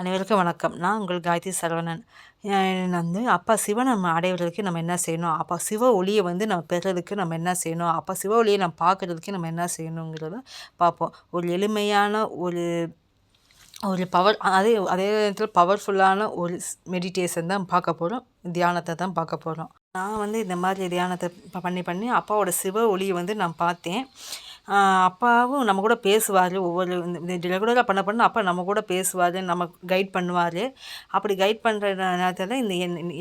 அனைவருக்கும் வணக்கம். நான் உங்கள் காயத்ரி சரவணன். வந்து அப்பா சிவனை நம்ம அடைவதற்கு நம்ம என்ன செய்யணும்? அப்பா சிவ ஒளியை வந்து நம்ம பெறுறதுக்கு நம்ம என்ன செய்யணும்? அப்பா சிவ ஒளியை நம்ம பார்க்குறதுக்கு நம்ம என்ன செய்யணுங்கிறத பார்ப்போம். ஒரு எளிமையான ஒரு ஒரு பவர் அதே அதே நேரத்தில் பவர்ஃபுல்லான ஒரு மெடிடேஷன் தான் பார்க்க போகிறோம் தியானத்தை தான் பார்க்க போகிறோம் நான் வந்து இந்த மாதிரி தியானத்தை பண்ணி பண்ணி அப்பாவோட சிவ ஒளியை வந்து நான் பார்த்தேன். அப்பாவும் நம்ம கூட பேசுவார். ஒவ்வொரு இந்த ரெகுலராக பண்ண பண்ண அப்பா நம்ம கூட பேசுவார் நம்ம கைட் பண்ணுவார். அப்படி கைட் பண்ணுற நேரத்தில் இந்த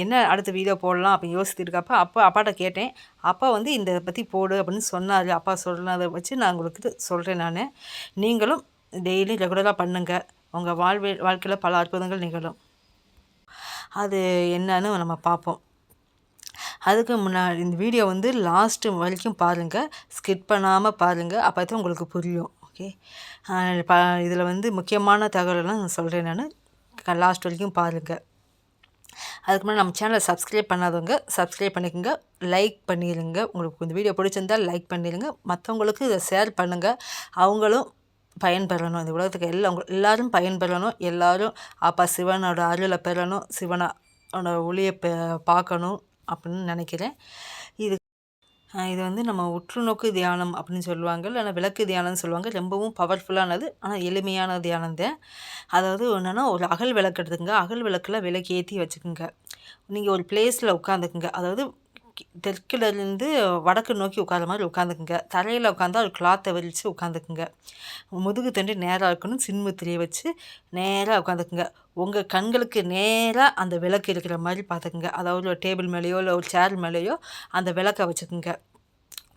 என்ன அடுத்த வீடியோ போடலாம் அப்படின்னு யோசித்துருக்கப்ப அப்பா அப்பாட்ட கேட்டேன். அப்பா வந்து இந்த பற்றி போடு அப்படின்னு சொன்னார். அப்பா சொன்னதை வச்சு நான் உங்களுக்கு சொல்கிறேன் நான். நீங்களும் டெய்லி ரெகுலராக பண்ணுங்கள் உங்கள் வாழ்வே வாழ்க்கையில் பல அற்புதங்கள் நிகழும். அது என்னன்னு நம்ம பார்ப்போம். அதுக்கு முன்னாடி இந்த வீடியோ வந்து லாஸ்ட்டு வரைக்கும் பாருங்கள் ஸ்கிப் பண்ணாமல் பாருங்கள் அப்போ தான் உங்களுக்கு புரியும். ஓகே ப இதில் வந்து முக்கியமான தகவலெல்லாம் நான் சொல்கிறேன் நான். லாஸ்ட் வரைக்கும் பாருங்கள் அதுக்கு முன்னாடி நம்ம சேனலை சப்ஸ்கிரைப் பண்ணாதவங்க சப்ஸ்கிரைப் பண்ணிக்கோங்க. லைக் பண்ணிடுங்க உங்களுக்கு இந்த வீடியோ பிடிச்சிருந்தால் லைக் பண்ணிடுங்க மற்றவங்களுக்கு இதை ஷேர் பண்ணுங்கள் அவங்களும் பயன்பெறணும். இந்த உலகத்துக்கு எல்லாம் எல்லோரும் பயன்பெறணும். எல்லோரும் அப்பா சிவனோட அருளை பெறணும். சிவனோட ஒளியை பார்க்கணும். அப்படின்னு நினைக்கிறேன். இது இது வந்து நம்ம உற்றுநோக்கு தியானம் அப்படின்னு சொல்லுவாங்க. இல்லைனா விளக்கு தியானம்னு சொல்லுவாங்க. ரொம்பவும் பவர்ஃபுல்லானது ஆனால் எளிமையான தியானம் தான். அதாவது என்னென்னா ஒரு அகல் விளக்கு எடுத்துக்கங்க. அகல் விளக்கில் விளக்கு ஏற்றி வச்சுக்கோங்க. நீங்கள் ஒரு பிளேஸில் உட்காந்துக்குங்க அதாவது தெற்குலேருந்து வடக்கு நோக்கி உட்கார மாதிரி உட்காந்துக்குங்க. தரையில் உட்காந்தா ஒரு கிளாத்தை விரித்து உட்காந்துக்குங்க. முதுகு தண்டு நேராக இருக்கணும் சின்முத்திரியை வச்சு நேராக உட்காந்துக்குங்க. உங்கள் கண்களுக்கு நேராக அந்த விளக்கு இருக்கிற மாதிரி பார்த்துக்குங்க. அதாவது ஒரு டேபிள் மேலேயோ இல்லை ஒரு சேர் மேலேயோ அந்த விளக்கை வச்சுக்குங்க.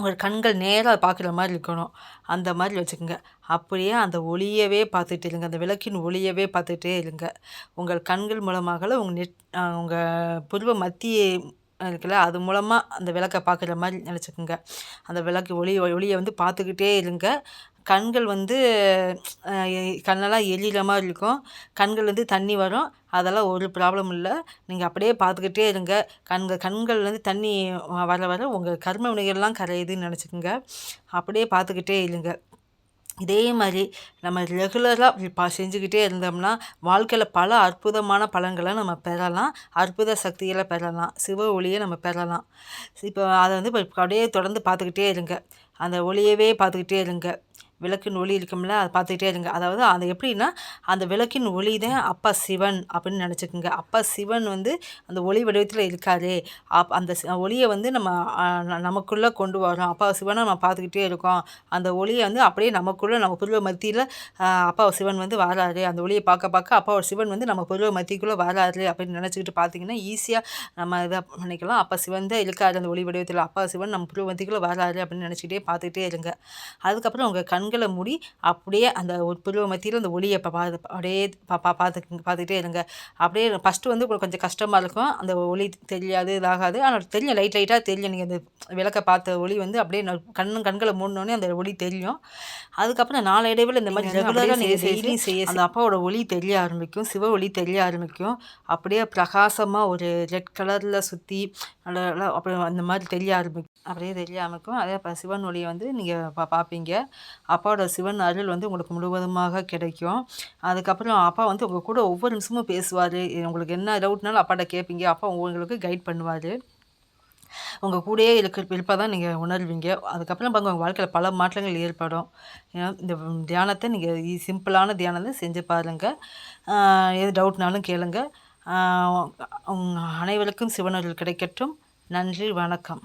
ஒரு கண்கள் நேராக பார்க்குற மாதிரி இருக்கணும். அந்த மாதிரி வச்சுக்கோங்க. அப்படியே அந்த ஒளியவே பார்த்துட்டு இருங்க. அந்த விளக்கின் ஒளியவே பார்த்துட்டே இருங்க. உங்கள் கண்கள் மூலமாக உங்கள் நெட் உங்கள் புருவ மத்திய இருக்குல்ல? அது மூலமாக அந்த விளக்கை பார்க்குற மாதிரி நினச்சிக்கோங்க. அந்த விளக்கு ஒளி ஒளியை வந்து பார்த்துக்கிட்டே இருங்க. கண்கள் வந்து கண்ணெல்லாம் எரியிற மாதிரி இருக்கும். கண்கள் வந்து தண்ணி வரும். அதெல்லாம் ஒரு ப்ராப்ளம் இல்லை. நீங்கள் அப்படியே பார்த்துக்கிட்டே இருங்க. கண்கள் கண்கள்லேருந்து தண்ணி வர வர உங்கள் கர்ம வினைகள்லாம் கரையுதுன்னு நினச்சிக்கோங்க. அப்படியே பார்த்துக்கிட்டே இருங்க. இதே மாதிரி நம்ம ரெகுலராக இப்போ செஞ்சுக்கிட்டே இருந்தோம்னா வாழ்க்கையில் பல அற்புதமான பலன்களை நம்ம பெறலாம். அற்புத சக்திகளை பெறலாம். சிவ ஒளியை நம்ம பெறலாம். இப்போ அதை வந்து இப்போ அப்படியே தொடர்ந்து பார்த்துக்கிட்டே இருங்க. அந்த ஒளியவே பார்த்துக்கிட்டே இருங்க. விளக்கின் ஒளி இருக்கும்ல அதை பார்த்துக்கிட்டே இருங்க. அதாவது அது எப்படின்னா அந்த விளக்கின் ஒளி தான் அப்பா சிவன் அப்படின்னு நினச்சிக்கோங்க. அப்பா சிவன் வந்து அந்த ஒளி வடிவத்தில் இருக்காரு. அப் அந்த ஒளியை வந்து நம்ம நமக்குள்ளே கொண்டு வரோம். அப்பா சிவனை நம்ம பார்த்துக்கிட்டே இருக்கோம். அந்த ஒளியை வந்து அப்படியே நமக்குள்ளே நம்ம புருவ மத்தியில் அப்பா சிவன் வந்து வராரு. அந்த ஒளியை பார்க்க பார்க்க அப்பா சிவன் வந்து நம்ம புருவ மத்திக்குள்ளே வராரு அப்படின்னு நினச்சிக்கிட்டு பார்த்தீங்கன்னா ஈஸியாக நம்ம இதை பண்ணிக்கலாம் அப்பா சிவன் தான் இருக்காரு அந்த ஒளி வடிவத்தில். அப்பா சிவன் நம்ம புருவ மத்திக்குள்ளே வராரு அப்படின்னு நினச்சிக்கிட்டே பார்த்துக்கிட்டே இருங்க. அதுக்கப்புறம் உங்கள் கண் கண்களை மூடி அப்படியே அந்த புருவ மத்தியில் அந்த ஒளியை பா அப்படியே பா பா பார்த்து பார்த்துக்கிட்டே இருங்க. அப்படியே ஃபஸ்ட்டு வந்து கொஞ்சம் கஷ்டமாக இருக்கும். அந்த ஒளி தெரியாது இதாகாது. ஆனால் தெரியும் லைட் லைட்டாக தெரியும். நீங்கள் அந்த விளக்கை பார்த்த ஒளி வந்து அப்படியே கண்ணு கண்களை மூடினோடனே அந்த ஒளி தெரியும். அதுக்கப்புறம் நாலு இடைவில் இந்த மாதிரி ரெகுலராக நீங்கள் டெய்லி செய்ய அந்த அப்பாவோட ஒளி தெரிய ஆரம்பிக்கும். சிவ ஒளி தெரிய ஆரம்பிக்கும். அப்படியே பிரகாசமாக ஒரு ரெட் கலரில் சுற்றி நல்லா அப்படி அந்த மாதிரி தெரிய ஆரம்பிக்கும். அப்படியே தெரிய ஆரம்பிக்கும். அதே இப்போ சிவன் ஒளியை வந்து நீங்கள் பா பார்ப்பீங்க. அப்பாவோட சிவன் அருள் வந்து உங்களுக்கு முழுவதுமாக கிடைக்கும். அதுக்கப்புறம் அப்பா வந்து உங்கள் கூட ஒவ்வொரு நிமிஷமும் பேசுவார். உங்களுக்கு என்ன டவுட்னாலும் அப்பாட்ட கேட்பீங்க அப்பா உங்களுக்கு கைட் பண்ணுவார். உங்கள் கூடயே இருக்க இருப்பாக தான் நீங்கள் உணர்வீங்க. அதுக்கப்புறம் பாருங்கள் உங்கள் வாழ்க்கையில் பல மாற்றங்கள் ஏற்படும். இந்த தியானத்தை நீங்கள் சிம்பிளான தியானத்தை செஞ்சு பாருங்கள் எது டவுட்னாலும் கேளுங்கள் அனைவருக்கும் சிவனர்கள் கிடைக்கட்டும். நன்றி வணக்கம்.